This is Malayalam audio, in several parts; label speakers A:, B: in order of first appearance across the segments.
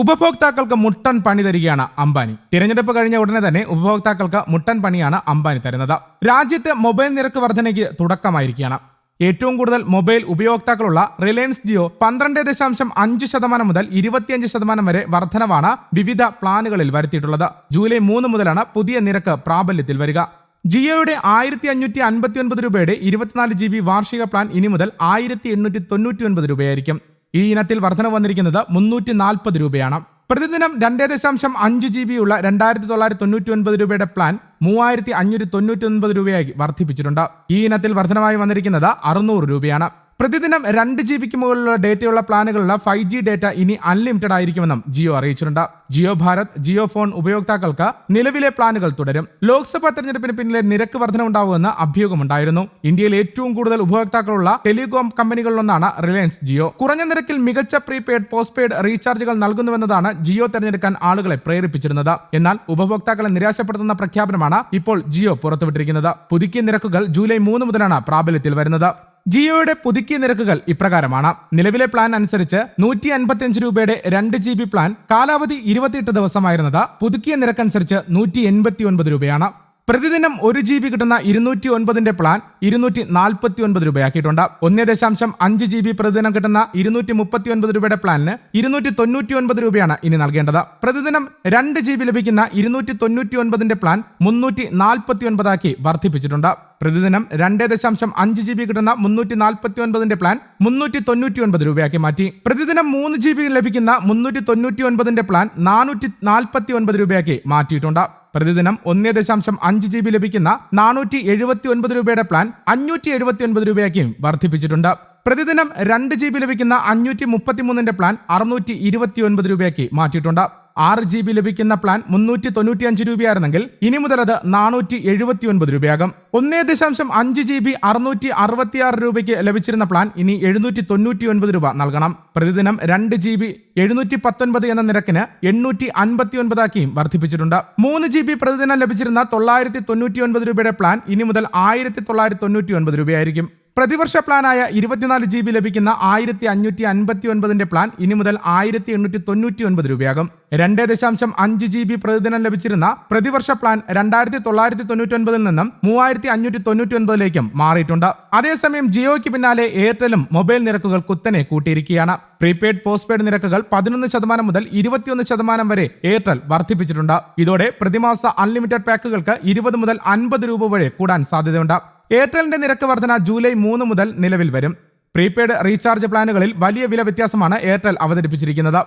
A: ഉപഭോക്താക്കൾക്ക് മുട്ടൻ പണി തരികയാണ് അംബാനി. തിരഞ്ഞെടുപ്പ് കഴിഞ്ഞ ഉടനെ തന്നെ ഉപഭോക്താക്കൾക്ക് മുട്ടൻ പണിയാണ് അംബാനി തരുന്നത്. രാജ്യത്തെ മൊബൈൽ നിരക്ക് വർധനയ്ക്ക് തുടക്കമായിരിക്കുകയാണ്. ഏറ്റവും കൂടുതൽ മൊബൈൽ ഉപയോക്താക്കളുള്ള റിലയൻസ് ജിയോ പന്ത്രണ്ട് ദശാംശം അഞ്ച് ശതമാനം മുതൽ ഇരുപത്തിയഞ്ച് ശതമാനം വരെ വർധനവാണ് വിവിധ പ്ലാനുകളിൽ വരുത്തിയിട്ടുള്ളത്. ജൂലൈ മൂന്ന് മുതലാണ് പുതിയ നിരക്ക് പ്രാബല്യത്തിൽ വരിക. ജിയോയുടെ ആയിരത്തി അഞ്ഞൂറ്റി അൻപത്തി ഒൻപത് രൂപയുടെ ഇരുപത്തിനാല് ജി ബി വാർഷിക പ്ലാൻ ഇനി മുതൽ ആയിരത്തി എണ്ണൂറ്റി തൊണ്ണൂറ്റി ഒൻപത് രൂപയായിരിക്കും. ഈ ഇനത്തിൽ വർധന വന്നിരിക്കുന്നത് മുന്നൂറ്റി നാൽപ്പത് രൂപയാണ്. പ്രതിദിനം രണ്ടേ ദശാംശം അഞ്ച് ജി ബി ഉള്ള രണ്ടായിരത്തി തൊള്ളായിരത്തി തൊണ്ണൂറ്റി ഒൻപത് രൂപയുടെ പ്ലാൻ മൂവായിരത്തി അഞ്ഞൂറ്റി തൊണ്ണൂറ്റി ഒൻപത് രൂപയായി വർദ്ധിപ്പിച്ചിട്ടുണ്ട്. ഈ ഇനത്തിൽ വർധനമായി വന്നിരിക്കുന്നത് അറുന്നൂറ് രൂപയാണ്. പ്രതിദിനം രണ്ട് ജി ബിക്ക് മുകളിലുള്ള ഡേറ്റയുള്ള പ്ലാനുകളുള്ള ഫൈവ് ജി ഡേറ്റ ഇനി അൺലിമിറ്റഡ് ആയിരിക്കുമെന്നും ജിയോ അറിയിച്ചിട്ടുണ്ട്. ജിയോ ഭാരത് ജിയോ ഫോൺ ഉപയോക്താക്കൾക്ക് നിലവിലെ പ്ലാനുകൾ തുടരും. ലോക്സഭാ തെരഞ്ഞെടുപ്പിന് പിന്നിലെ നിരക്ക് വർധന ഉണ്ടാവുമെന്ന് അഭ്യൂഹമുണ്ടായിരുന്നു ഇന്ത്യയിൽ ഏറ്റവും കൂടുതൽ ഉപഭോക്താക്കളുള്ള ടെലികോം കമ്പനികളിലൊന്നാണ് റിലയൻസ് ജിയോ. കുറഞ്ഞ നിരക്കിൽ മികച്ച പ്രീപെയ്ഡ് പോസ്റ്റ് പെയ്ഡ് റീചാർജുകൾ നൽകുന്നുവെന്നതാണ് ജിയോ തെരഞ്ഞെടുക്കാൻ ആളുകളെ പ്രേരിപ്പിച്ചിരുന്നത്. എന്നാൽ ഉപഭോക്താക്കളെ നിരാശപ്പെടുത്തുന്ന പ്രഖ്യാപനമാണ് ഇപ്പോൾ ജിയോ പുറത്തുവിട്ടിരിക്കുന്നത്. പുതുക്കിയ നിരക്കുകൾ ജൂലൈ മൂന്ന് മുതലാണ് പ്രാബല്യത്തിൽ വരുന്നത്. ജിയോയുടെ പുതുക്കിയ നിരക്കുകൾ ഇപ്രകാരമാണ്. നിലവിലെ പ്ലാൻ അനുസരിച്ച് നൂറ്റി അൻപത്തിയഞ്ച് രൂപയുടെ രണ്ട് ജി ബി പ്ലാൻ കാലാവധി ഇരുപത്തിയെട്ട് ദിവസമായിരുന്നത് പുതുക്കിയ നിരക്കനുസരിച്ച് നൂറ്റി എൺപത്തി ഒൻപത് രൂപയാണ്. പ്രതിദിനം ഒരു ജി ബി കിട്ടുന്ന ഇരുന്നൂറ്റി ഒൻപതിന്റെ പ്ലാൻ ഇരുന്നൂറ്റി നാൽപ്പത്തി ഒൻപത് രൂപയാക്കിയിട്ടുണ്ട്. ഒന്നേ ദശാംശം അഞ്ച് ജി ബി പ്രതിദിനം കിട്ടുന്ന ഇരുന്നൂറ്റി മുപ്പത്തി ഒൻപത് രൂപയുടെ പ്ലാനിന് ഇരുന്നൂറ്റി തൊണ്ണൂറ്റി ഒൻപത് രൂപയാണ് ഇനി നൽകേണ്ടത്. പ്രതിദിനം രണ്ട് ജി ബി ലഭിക്കുന്ന ഇരുന്നൂറ്റി തൊണ്ണൂറ്റി ഒൻപതിന്റെ പ്ലാൻ മുന്നൂറ്റി നാൽപ്പത്തി ഒൻപതാക്കി വർദ്ധിപ്പിച്ചിട്ടുണ്ട്. പ്രതിദിനം രണ്ടേ ദശാംശം അഞ്ച് ജി ബി കിട്ടുന്ന മുന്നൂറ്റി നാൽപ്പത്തി ഒൻപതിന്റെ പ്ലാൻ മുന്നൂറ്റി തൊണ്ണൂറ്റി ഒൻപത് രൂപയാക്കി മാറ്റി. പ്രതിദിനം മൂന്ന് ജി ബി ലഭിക്കുന്ന മുന്നൂറ്റി തൊണ്ണൂറ്റി ഒൻപതിന്റെ പ്ലാൻ നാനൂറ്റി നാൽപ്പത്തി ഒൻപത് രൂപയാക്കി മാറ്റിയിട്ടുണ്ട്. പ്രതിദിനം ഒന്നേ ദശാംശം അഞ്ച് ജി ബി ലഭിക്കുന്ന നാനൂറ്റി എഴുപത്തി ഒൻപത് രൂപയുടെ പ്ലാൻ അഞ്ഞൂറ്റി എഴുപത്തി ഒൻപത് രൂപയാക്കിയും വർദ്ധിപ്പിച്ചിട്ടുണ്ട്. പ്രതിദിനം രണ്ട് ജി ബി ലഭിക്കുന്ന അഞ്ഞൂറ്റി മുപ്പത്തിമൂന്നിന്റെ പ്ലാൻ അറുന്നൂറ്റി ഇരുപത്തി ഒൻപത് രൂപയാക്കി മാറ്റിയിട്ടുണ്ട്. ആറ് ജി ബി ലഭിക്കുന്ന പ്ലാൻ മുന്നൂറ്റി തൊണ്ണൂറ്റി അഞ്ച് രൂപയായിരുന്നെങ്കിൽ ഇനി മുതൽ അത് നാനൂറ്റി എഴുപത്തി ഒൻപത് രൂപയാകും. ഒന്നേ ദശാംശം അഞ്ച് ജി ബി അറുന്നൂറ്റി അറുപത്തിയാറ് രൂപയ്ക്ക് ലഭിച്ചിരുന്ന പ്ലാൻ ഇനി എഴുന്നൂറ്റി തൊണ്ണൂറ്റി ഒൻപത് രൂപ നൽകണം. പ്രതിദിനം രണ്ട് ജി ബി എഴുന്നൂറ്റി പത്തൊൻപത് എന്ന നിരക്കിന് എണ്ണൂറ്റി അൻപത്തി ഒൻപതാക്കിയും വർദ്ധിപ്പിച്ചിട്ടുണ്ട്. മൂന്ന് ജി ബി പ്രതിദിനം ലഭിച്ചിരുന്ന തൊള്ളായിരത്തി തൊണ്ണൂറ്റി ഒൻപത് രൂപയുടെ പ്ലാൻ ഇനി മുതൽ ആയിരത്തി തൊള്ളായിരത്തി തൊണ്ണൂറ്റി ഒൻപത് രൂപയായിരിക്കും. പ്രതിവർഷ പ്ലാനായ ഇരുപത്തിനാല് ജി ബി ലഭിക്കുന്ന ആയിരത്തി അഞ്ഞൂറ്റി അൻപത്തി ഒൻപതിന്റെ പ്ലാൻ ഇനി മുതൽ ആയിരത്തി എണ്ണൂറ്റി തൊണ്ണൂറ്റി ഒൻപത് രൂപയാകും. രണ്ട് ദശാംശം അഞ്ച് ജി ബി പ്രതിദിനം ലഭിച്ചിരുന്ന പ്രതിവർഷ പ്ലാൻ രണ്ടായിരത്തി തൊള്ളായിരത്തി തൊണ്ണൂറ്റി ഒൻപതിൽ നിന്നും മൂവായിരത്തി അഞ്ഞൂറ്റി തൊണ്ണൂറ്റി ഒൻപതിലേക്കും മാറിയിട്ടുണ്ട്. അതേസമയം ജിയോയ്ക്ക് പിന്നാലെ എയർടെലും മൊബൈൽ നിരക്കുകൾ കുത്തനെ കൂട്ടിയിരിക്കുകയാണ്. പ്രീപെയ്ഡ് പോസ്റ്റ് പെയ്ഡ് നിരക്കുകൾ പതിനൊന്ന് ശതമാനം മുതൽ ഇരുപത്തിയൊന്ന് ശതമാനം വരെ എയർടെൽ വർദ്ധിപ്പിച്ചിട്ടുണ്ട്. ഇതോടെ പ്രതിമാസ അൺലിമിറ്റഡ് പാക്കുകൾക്ക് ഇരുപത് മുതൽ അൻപത് രൂപ വരെ കൂടാൻ സാധ്യതയുണ്ട്. എയർടെലിന്റെ നിരക്ക് വർധന ജൂലൈ മൂന്ന് മുതൽ നിലവിൽ വരും. പ്രീപെയ്ഡ് റീചാർജ് പ്ലാനുകളിൽ വലിയ വില വ്യത്യാസമാണ് എയർടെൽ അവതരിപ്പിച്ചിരിക്കുന്നത്.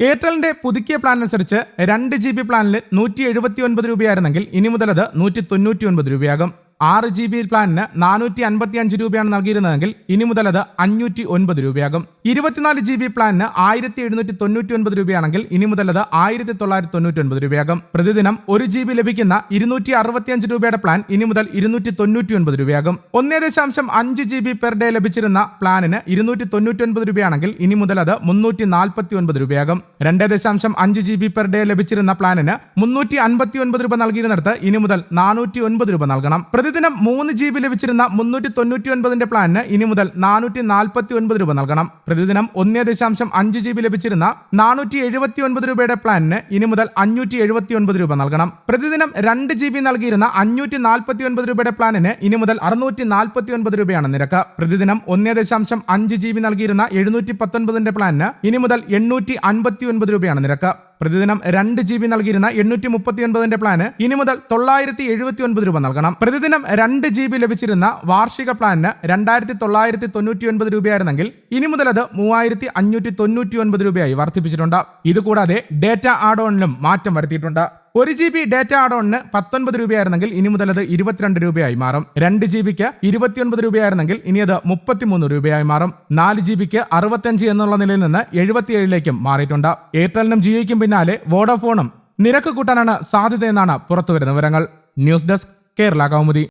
A: എയർടെലിന്റെ പുതുക്കിയ പ്ലാൻ അനുസരിച്ച് രണ്ട് ജി ബി പ്ലാനിൽ നൂറ്റി എഴുപത്തി ഒൻപത് രൂപയായിരുന്നെങ്കിൽ ഇനി മുതൽ അത് നൂറ്റി തൊണ്ണൂറ്റി ഒൻപത് രൂപയാകും. ആറ് ജി ബി പ്ലാനിന് നാനൂറ്റി അൻപത്തി അഞ്ച് രൂപയാണ് നൽകിയിരുന്നതെങ്കിൽ ഇനി മുതൽ അത് അഞ്ഞൂറ്റി ഒൻപത് രൂപയാകും. ഇരുപത്തിനാല് ജി ബി പ്ലാനിന് ആയിരത്തി എഴുന്നൂറ്റി തൊണ്ണൂറ്റി ഒൻപത് രൂപയാണെങ്കിൽ ഇനി മുതൽ അത് ആയിരത്തി തൊള്ളായിരത്തി തൊണ്ണൂറ്റി ഒൻപത് രൂപയാകും. പ്രതിദിനം ഒരു ജി ബി ലഭിക്കുന്ന ഇരുന്നൂറ്റി അറുപത്തിയഞ്ച് രൂപയുടെ പ്ലാൻ ഇനി മുതൽ ഇരുന്നൂറ്റി തൊണ്ണൂറ്റി ഒൻപത് രൂപയാകും. ഒന്നേ ദശാംശം അഞ്ച് ജി ബി പെർ ഡേ ലഭിച്ചിരുന്ന പ്ലാനിന് ഇരുന്നൂറ്റി തൊണ്ണൂറ്റി ഒൻപത് രൂപയാണെങ്കിൽ ഇനി മുതൽ അത് മുന്നൂറ്റി നാൽപ്പത്തി ഒൻപത് രൂപയാകും. രണ്ട് ദശാംശം അഞ്ച് ജി ബി പെർ ഡേ ലഭിച്ചിരുന്ന പ്ലാനിന് മുന്നൂറ്റി അൻപത്തി ഒൻപത് രൂപ നൽകിയിരുന്നിടത്ത് ഇനി മുതൽ നാനൂറ്റി ഒൻപത് രൂപ നൽകണം. പ്രതിദിനം മൂന്ന് ജി ബി ലഭിച്ചിരുന്ന മുന്നൂറ്റി തൊണ്ണൂറ്റി ഒൻപതിന്റെ പ്ലാനിന് ഇനി മുതൽ നാനൂറ്റി നാൽപ്പത്തി ഒൻപത് രൂപ നൽകണം. പ്രതിദിനം ഒന്നേ ദശാംശം അഞ്ച് ജി ബി ലഭിച്ചിരുന്ന നാനൂറ്റി എഴുപത്തി ഒൻപത് രൂപയുടെ പ്ലാനിന് ഇനി മുതൽ അഞ്ഞൂറ്റി എഴുപത്തി ഒൻപത് രൂപ നൽകണം. പ്രതിദിനം രണ്ട് ജി ബി നൽകിയിരുന്ന അഞ്ഞൂറ്റി നാൽപ്പത്തി ഒൻപത് രൂപയുടെ പ്ലാനിന് ഇനി മുതൽ അറുന്നൂറ്റി നാൽപ്പത്തി ഒൻപത് രൂപയാണ് നിരക്ക്. പ്രതിദിനം ഒന്നേ ദശാംശം അഞ്ച് ജി ബി നൽകിയിരുന്ന എഴുന്നൂറ്റി പത്തൊൻപതിന്റെ പ്ലാനിന് ഇനി മുതൽ എണ്ണൂറ്റി അൻപത്തി ഒൻപത് രൂപയാണ് നിരക്ക്. പ്രതിദിനം രണ്ട് ജി ബി നൽകിയിരുന്ന എണ്ണൂറ്റി മുപ്പത്തി ഒൻപതിന്റെ പ്ലാന് ഇനി മുതൽ തൊള്ളായിരത്തി എഴുപത്തി ഒൻപത് രൂപ നൽകണം. പ്രതിദിനം രണ്ട് ജി ബി ലഭിച്ചിരുന്ന വാർഷിക പ്ലാനിന് രണ്ടായിരത്തി തൊള്ളായിരത്തി തൊണ്ണൂറ്റി ഒൻപത് രൂപയായിരുന്നെങ്കിൽ ഇനി മുതൽ അത് മൂവായിരത്തി അഞ്ഞൂറ്റി തൊണ്ണൂറ്റി ഒൻപത് രൂപയായി വർദ്ധിപ്പിച്ചിട്ടുണ്ട്. ഇതുകൂടാതെ ഡേറ്റ ആഡ് ഓണിലും മാറ്റം വരുത്തിയിട്ടുണ്ട്. ഒരു ജി ബി ഡേറ്റ ആഡോണിന് പത്തൊൻപത് രൂപയായിരുന്നെങ്കിൽ ഇനി മുതൽ അത് ഇരുപത്തിരണ്ട് രൂപയായി മാറും. രണ്ട് ജി ബിക്ക് ഇരുപത്തിയൊൻപത് രൂപയായിരുന്നെങ്കിൽ ഇനി അത് മുപ്പത്തിമൂന്ന് രൂപയായി മാറും. നാല് ജി ബിക്ക് അറുപത്തഞ്ച് എന്നുള്ള നിലയിൽ നിന്ന് എഴുപത്തിയേഴിലേക്കും മാറിയിട്ടുണ്ട്. എയർടെലിനും ജിയോയ്ക്കും പിന്നാലെ വോഡോഫോണും നിരക്ക് കൂട്ടാനാണ് സാധ്യതയെന്നാണ് പുറത്തുവരുന്ന വിവരങ്ങൾ. News desk Kerala Kaumudi.